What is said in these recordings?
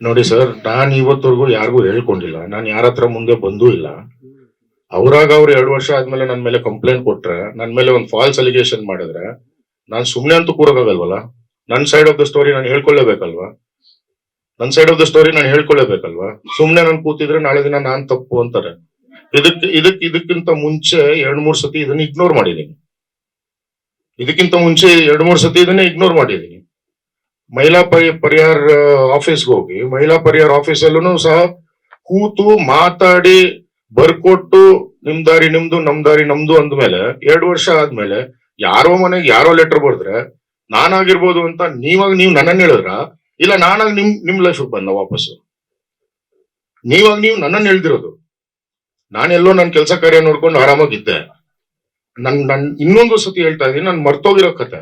ನೋಡಿ ಸರ್, ನಾನು ಇವತ್ತವರೆಗೂ ಯಾರಿಗೂ ಹೇಳ್ಕೊಂಡಿಲ್ಲ. ನಾನು ಯಾರ ಹತ್ರ ಮುಂದೆ ಬಂದೂ ಇಲ್ಲ. ಅವ್ರಾಗ ಅವ್ರು ಎರಡು ವರ್ಷ ಆದ್ಮೇಲೆ ನನ್ನ ಮೇಲೆ ಕಂಪ್ಲೇಂಟ್ ಕೊಟ್ರೆ ನನ್ನ ಮೇಲೆ ಒಂದು ಫಾಲ್ಸ್ ಅಲಿಗೇಷನ್ ಮಾಡಿದ್ರೆ, ನಾನು ಸುಮ್ಮನೆ ಅಂತೂ ಕೂರೋಕ್ಕಾಗಲ್ವಲ್ಲ ನನ್ನ ಸೈಡ್ ಆಫ್ ದ ಸ್ಟೋರಿ ನಾನು ಹೇಳ್ಕೊಳ್ಳೇಬೇಕಲ್ವಾ? ನನ್ನ ಸೈಡ್ ಆಫ್ ದ ಸ್ಟೋರಿ ನಾನು ಹೇಳ್ಕೊಳ್ಳೇಬೇಕಲ್ವಾ? ಸುಮ್ಮನೆ ನಾನು ಕೂತಿದ್ರೆ ನಾಳೆ ದಿನ ನಾನು ತಪ್ಪು ಅಂತಾರೆ. ಇದಕ್ಕೆ ಇದಕ್ಕೆ, ಇದಕ್ಕಿಂತ ಮುಂಚೆ ಎರಡ್ ಮೂರ್ ಸತಿ ಇದನ್ನ ಇಗ್ನೋರ್ ಮಾಡಿದೀನಿ ಇದಕ್ಕಿಂತ ಮುಂಚೆ ಎರಡ್ ಮೂರ್ ಸತಿ ಇದನ್ನ ಇಗ್ನೋರ್ ಮಾಡಿದೀನಿ ಮಹಿಳಾ ಪರಿ ಪರಿಹಾರ ಆಫೀಸ್ಗೆ ಹೋಗಿ ಮಹಿಳಾ ಪರಿಹಾರ ಆಫೀಸಲ್ಲೂ ಸಹ ಕೂತು ಮಾತಾಡಿ, ಬರ್ಕೊಟ್ಟು, ನಿಮ್ ದಾರಿ ನಿಮ್ದು, ನಮ್ ದಾರಿ ನಮ್ದು ಅಂದ್ಮೇಲೆ, ಎರಡು ವರ್ಷ ಆದ್ಮೇಲೆ ಯಾರೋ ಮನೆಗೆ ಯಾರೋ ಲೆಟರ್ ಬರ್ದ್ರೆ, ನಾನಾಗಿರ್ಬೋದು ಅಂತ ನೀವಾಗ ನೀವು ನನ್ನನ್ನು ಹೇಳಿದ್ರ? ಇಲ್ಲ, ನಾನಾಗ ನಿಮ್ ನಿಮ್ ಲೈಫ್ ಬಂದ ವಾಪಸ್ಸು ನೀವಾಗ ನೀವು ನನ್ನನ್ನು ಹೇಳ್ದಿರೋದು. ನಾನೆಲ್ಲೋ ನನ್ನ ಕೆಲಸ ಕಾರ್ಯ ನೋಡ್ಕೊಂಡು ಆರಾಮಾಗಿದ್ದೆ ನನ್ ನನ್, ಇನ್ನೊಂದು ಸತಿ ಹೇಳ್ತಾ ಇದ್ದೀನಿ ನನ್ ಮರ್ತೋಗಿರೋ ಕತೆ.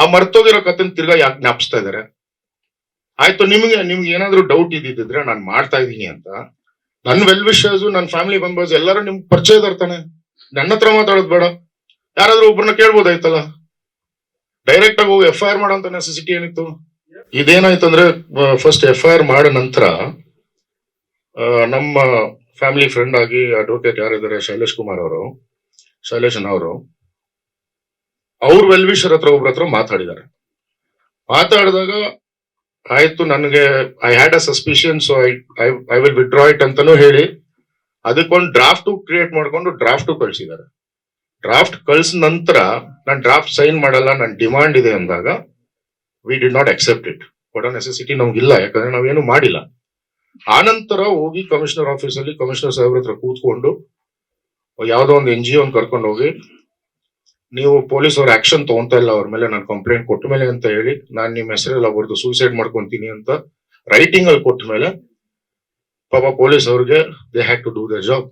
ಆ ಮರ್ತೋಗಿರೋ ಕಥೆನ ತಿರ್ಗಾ ಯಾಕೆ ಜ್ಞಾಪಿಸ್ತಾ ಇದಾರೆ? ಆಯ್ತು, ನಿಮ್ಗೆ ನಿಮ್ಗೆ ಏನಾದ್ರು ಡೌಟ್ ಇದ್ದಿದ್ರೆ ನಾನು ಮಾಡ್ತಾ ಇದ್ದೀನಿ ಅಂತ. ನನ್ನ ವೆಲ್ ವಿಶರ್ಸ್ ನನ್ನ ಫ್ಯಾಮಿಲಿ ಮೆಂಬರ್ಸ್ ಎಲ್ಲರೂ ನಿಮ್ಗೆ ಪರಿಚಯ ಇದಾರ್ತಾನೆ ನನ್ನ ಹತ್ರ ಮಾತಾಡೋದು ಬೇಡ. ಯಾರಾದ್ರೂ ಒಬ್ಬರನ್ನ ಕೇಳ್ಬೋದಾಯ್ತಲ್ಲ? ಡೈರೆಕ್ಟ್ ಆಗಿ ಹೋಗಿ ಎಫ್ ಐ ಆರ್ ಮಾಡೋಂತ ನೆಸೆಸಿಟಿ ಏನಿತ್ತು? ಇದೇನಾಯ್ತಂದ್ರೆ ಫಸ್ಟ್ ಎಫ್ ಐ ಆರ್ ಮಾಡೋ ನಂತರ ನಮ್ಮ ಫ್ಯಾಮಿಲಿ ಫ್ರೆಂಡ್ ಆಗಿ ಅಡ್ವೊಕೇಟ್ ಯಾರಿದ್ದಾರೆ? ಶೈಲೇಶ್ ಕುಮಾರ್ ಅವರು. ಶೈಲೇಶನ್ ಅವರು. ಅವ್ರ ವೆಲ್ವಿಶರ್ ಹತ್ರ, ಒಬ್ರ ಹತ್ರ ಮಾತಾಡಿದ್ದಾರೆ. ಮಾತಾಡಿದಾಗ ಆಯ್ತು, ನನಗೆ I had a suspicion so I I will withdraw it ಅಂತಾನೂ ಹೇಳಿ, ಅದಕ್ಕೊಂದು ಡ್ರಾಫ್ಟ್ ಕ್ರಿಯೇಟ್ ಮಾಡ್ಕೊಂಡು ಡ್ರಾಫ್ಟ್ ಕಳ್ಸಿದ್ದಾರೆ. ಡ್ರಾಫ್ಟ್ ಕಳ್ಸಿದ ನಂತರ ನಾನು ಡ್ರಾಫ್ಟ್ ಸೈನ್ ಮಾಡಲ್ಲ ನನ್ನ ಡಿಮಾಂಡ್ ಇದೆ ಅಂದಾಗ we did not accept it ಕೊಡೋ ನೆಸೆಸಿಟಿ ನಮ್ಗಿಲ್ಲ, ಯಾಕಂದ್ರೆ ನಾವೇನು ಮಾಡಿಲ್ಲ. ಆನಂತರ ಹೋಗಿ ಕಮಿಷನರ್ ಆಫೀಸಲ್ಲಿ ಕಮಿಷನರ್ ಸಾಹೇಬ್ರ ಹತ್ರ ಕೂತ್ಕೊಂಡು ಯಾವುದೋ ಒಂದು ಎನ್ ಜಿ ಒನ್ ಕರ್ಕೊಂಡು ಹೋಗಿ ನೀವು ಪೊಲೀಸ್ ಅವ್ರ ಆಕ್ಷನ್ ತಗೊಂತಾ ಇಲ್ಲ ಅವ್ರ ಮೇಲೆ, ನಾನು ಕಂಪ್ಲೇಂಟ್ ಕೊಟ್ಟ ಮೇಲೆ ಅಂತ ಹೇಳಿ, ನಾನು ನಿಮ್ಮ ಹೆಸರೆಲ್ಲ ಬರೆದು ಸೂಸೈಡ್ ಮಾಡ್ಕೊಂತೀನಿ ಅಂತ ರೈಟಿಂಗ್ ಅಲ್ಲಿ ಕೊಟ್ಟ ಮೇಲೆ, ಪಾಪ ಪೊಲೀಸ್ ಅವ್ರಿಗೆ they had to do the job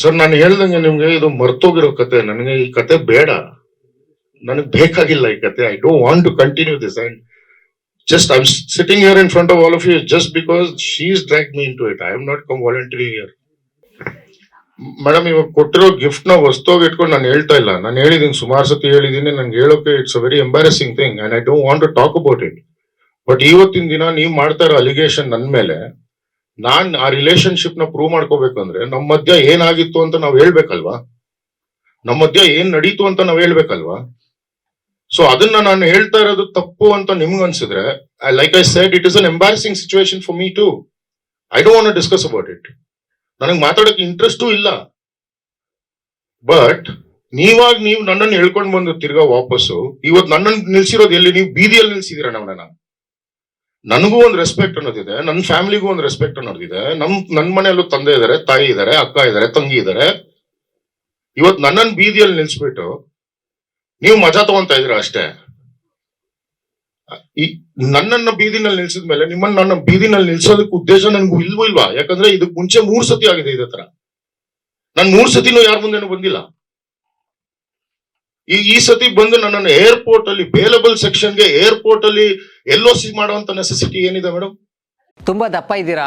sir ನಾನು ಹೇಳ್ದಂಗೆ ನಿಮ್ಗೆ ಇದು ಮರ್ತೋಗಿರೋ ಕತೆ, ನನಗೆ ಈ ಕತೆ ಬೇಡ ನನಗೆ ಬೇಕಾಗಿಲ್ಲ ಈ ಕತೆ I don't want to continue this and just I sitting sitting in front of all of you just because she's she's dragged me into it. I am not come voluntarily here. Madam ಇವಾಗ ಕೊಟ್ಟಿರೋ ಗಿಫ್ಟ್ನ ವಸ್ತುವಾಗಿ ಇಟ್ಕೊಂಡು ನಾನು ಹೇಳ್ತಾ ಇಲ್ಲ. ನಾನು ಹೇಳಿದೀನಿ ಸುಮಾರು ಸತಿ ಹೇಳಿದೀನಿ, ನನ್ಗೆ ಹೇಳೋಕೆ it's a very embarrassing thing and I don't want to talk about it but ಇವತ್ತಿನ ದಿನ ನೀವು ಮಾಡ್ತಾ ಇರೋ ಅಲಿಗೇಷನ್ ನನ್ನ ಮೇಲೆ, ನಾನ್ ಆ ರಿಲೇಶನ್ಶಿಪ್ನ ಪ್ರೂವ್ ಮಾಡ್ಕೋಬೇಕಂದ್ರೆ ನಮ್ಮ ಮಧ್ಯ ಏನಾಗಿತ್ತು ಅಂತ ನಾವು ಹೇಳ್ಬೇಕಲ್ವಾ? ನಮ್ಮ ಮಧ್ಯ ಏನ್ ನಡೀತು ಅಂತ ನಾವು ಹೇಳ್ಬೇಕಲ್ವಾ? ಸೊ ಅದನ್ನ ನಾನು ಹೇಳ್ತಾ ಇರೋದು ತಪ್ಪು ಅಂತ ನಿಮ್ಗೆ ಅನ್ಸಿದ್ರೆ like I said it is an embarrassing situation for me to I don't want discuss about it ನನಗೆ ಮಾತಾಡೋಕೆ ಇಂಟ್ರೆಸ್ಟೂ ಇಲ್ಲ. ಬಟ್ ನೀವಾಗ ನೀವು ನನ್ನನ್ನು ಹೇಳ್ಕೊಂಡು ಬಂದು ತಿರ್ಗಾ ವಾಪಸ್ಸು ಇವತ್ತು ನನ್ನನ್ನು ನಿಲ್ಸಿರೋದು ಎಲ್ಲಿ? ನೀವು ಬೀದಿಯಲ್ಲಿ ನಿಲ್ಸಿದೀರ ನಮ್ಮನ್ನ ನನಗೂ ಒಂದು ರೆಸ್ಪೆಕ್ಟ್ ಅನ್ನೋದಿದೆ ನನ್ನ ಫ್ಯಾಮಿಲಿಗೂ ಒಂದು ರೆಸ್ಪೆಕ್ಟ್ ಅನ್ನೋದಿದೆ, ನಮ್ ನನ್ನ ಮನೆಯಲ್ಲೂ ತಂದೆ ಇದಾರೆ, ತಾಯಿ ಇದಾರೆ, ಅಕ್ಕ ಇದಾರೆ, ತಂಗಿ ಇದಾರೆ. ಇವತ್ತು ನನ್ನನ್ನು ಬೀದಿಯಲ್ಲಿ ನಿಲ್ಸ್ಬಿಟ್ಟು, ನೀವು ಮಜಾ ತಗೊಂತ ಇದೀರ ಅಷ್ಟೇ. ಈ ನನ್ನನ್ನ ಬೀದಿನಲ್ಲಿ ನಿಲ್ಸಿದ ಮೇಲೆ ನಿಮ್ಮನ್ನ ನನ್ನ ಬೀದಿನಲ್ಲಿ ನಿಲ್ಸೋದಕ್ಕೆ ಉದ್ದೇಶ ನನ್ಗೂ ಇಲ್ವೋ ಇಲ್ವಾ? ಯಾಕಂದ್ರೆ ಇದಕ್ ಮುಂಚೆ ಮೂರ್ ಸತಿ ಆಗಿದೆ ಇದೇ ತರ. ನಾನು ಮೂರ್ ಸತಿನೂ ಯಾರ ಮುಂದೆನೂ ಬಂದಿಲ್ಲ. ಈ ಈ ಸತಿ ಬಂದು ನನ್ನನ್ನು ಏರ್ಪೋರ್ಟ್ ಅಲ್ಲಿ ಬೇಲಬಲ್ ಸೆಕ್ಷನ್ಗೆ ಏರ್ಪೋರ್ಟ್ ಅಲ್ಲಿ ಎಲ್ ಸಿ ಮಾಡುವಂತ ನೆಸೆಸಿಟಿ ಏನಿದೆ ಮೇಡಮ್ ತುಂಬಾ ದಪ್ಪ ಇದ್ದೀರಾ?